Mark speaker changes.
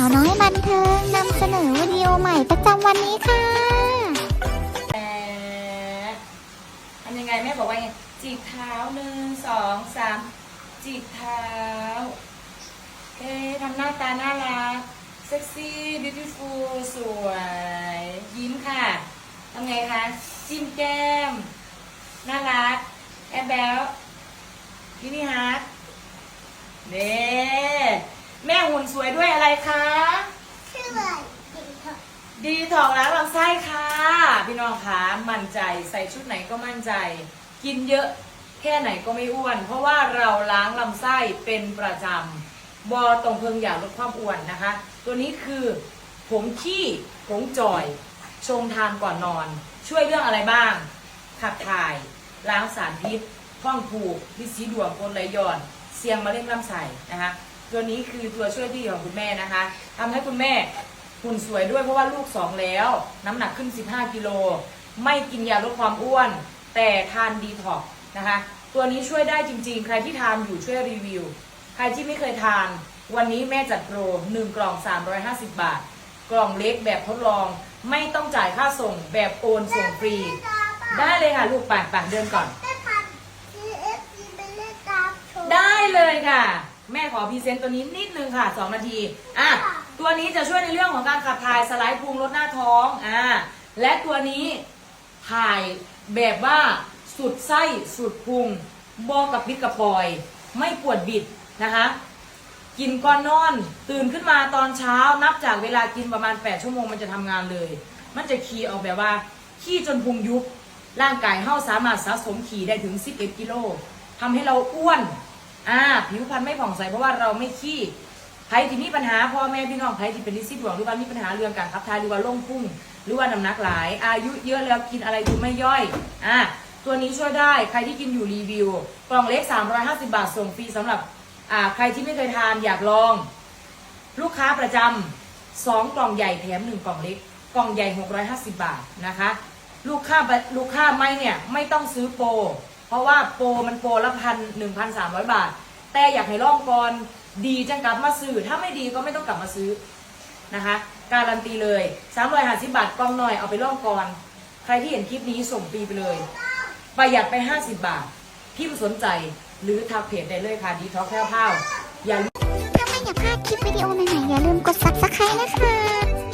Speaker 1: าวน้อยบันเทิงนำเสนอวิดีโอใหม่ประจำวันนี้ค่ะ
Speaker 2: แต่ทำยังไงแม่บอกว่าไงจีบเท้าหนึ่งสองสามจีบเท้าเอ๊ทำหน้าตาน่ารักเซ็กซี่บิวตี้ฟูลสวย ยิ้มค่ะทำไงคะจิ้มแก้ม น่ารักแอบแบลมินิฮาร์ดเน่ สวยด้วยอะไรคะ
Speaker 1: ชื่ออะไร
Speaker 2: ดีถอกล้างลำไส้ค่ะ พี่น้องคะมั่นใจใส่ชุดไหนก็มั่นใจ กินเยอะแค่ไหนก็ไม่อ้วน เพราะว่าเราล้างลำไส้เป็นประจำบอตรงเพิงอยากลดความอ้วนนะคะ ตัวนี้คือผงขี้ผงจ่อย ชงทานก่อนนอน ช่วยเรื่องอะไรบ้าง ขับถ่าย ล้างสารพิษท้องผูกพิษสีดวงกรดไหลย้อน เสียงมะเร็งลำไส้นะคะ ตัวนี้คือตัวช่วยที่ดีของคุณแม่นะคะทำให้คุณแม่หุ่นสวยด้วยเพราะว่าลูกสองแล้ว น้ำหนักขึ้น 15กิโลไม่กินยาลดความอ้วน แต่ทานดีท็อกซ์นะคะ ตัวนี้ช่วยได้จริง ๆ ใครที่ทานอยู่ช่วยรีวิว ใครที่ไม่เคยทาน วันนี้แม่จัดโปร1กล่อง 350 บาท กล่องเล็กแบบทดลอง ไม่ต้องจ่ายค่าส่งแบบโอนส่งฟรี ได้เลยค่ะ ลูกป่ป่เดินก่อน
Speaker 1: ได้พัน TFC ไปเล่นตามชม
Speaker 2: ได้เลยค่ะ แม่ขอพรีเซนต์ตัวนี้นิดนึงค่ะ 2 นาที อะ ตัวนี้จะช่วยในเรื่องของการขับถ่ายสไลด์พุงลดหน้าท้อง อ่า และตัวนี้ถ่ายแบบว่าสุดไส้สุดพุงบอกระปิดกระปอย ไม่ปวดบิดนะคะ กินก่อนนอน ตื่นขึ้นมาตอนเช้านับจากเวลากินประมาณ 8 ชั่วโมงมันจะทำงานเลย มันจะขี่ออกแบบว่า ขี่จนพุงยุบร่างกายเฮาสามารถสะสมขี่ได้ถึง 11 กิโลทำให้เราอ้วน อ่า ผิวพรรณไม่ผ่องใสเพราะว่าเราไม่ขี้ใครที่มีปัญหาพ่อแม่พี่น้องใครที่เป็นลิซิดหวงหรือว่ามีปัญหาเรื่องการขับถ่ายหรือว่าล่งพุ่ง หรือว่าน้ำหนักหลาย อายุเยอะแล้วกินอะไรดูไม่ย่อยอ่าตัวนี้ช่วยได้ใครที่กินอยู่รีวิว กล่องเล็ก 350 บาทส่งฟรีสำหรับอ่าใครที่ไม่เคยทานอยากลอง ลูกค้าประจำสองกล่องใหญ่แถมหนึ่งกล่องเล็ก กล่องใหญ่ 650 บาทนะคะ ลูกค้าปรลูกค้าไม่เนี่ยไม่ต้องซื้อโปร เพราะว่าโปรมันโปรละพันหนึ่งพันสามร้อยบาท แต่อยากให้ลองก่อนดีจังกลับมาซื้อ ถ้าไม่ดีก็ไม่ต้องกลับมาซื้อนะคะ การันตีเลย350บาทกล่องหน่อยเอาไปลองก่อน ใครที่เห็นคลิปนี้ส่งฟรีไปเลย ประหยัดไป50บาทพิมพ์สนใจหรือทักเพจได้เลยค่ะดีท็อกแค่วๆอย่าลืม
Speaker 1: ถ้าไม่อยากพลาดคลิปวิดีโอใหม่ๆอย่าลืมกด subscribe นะคะ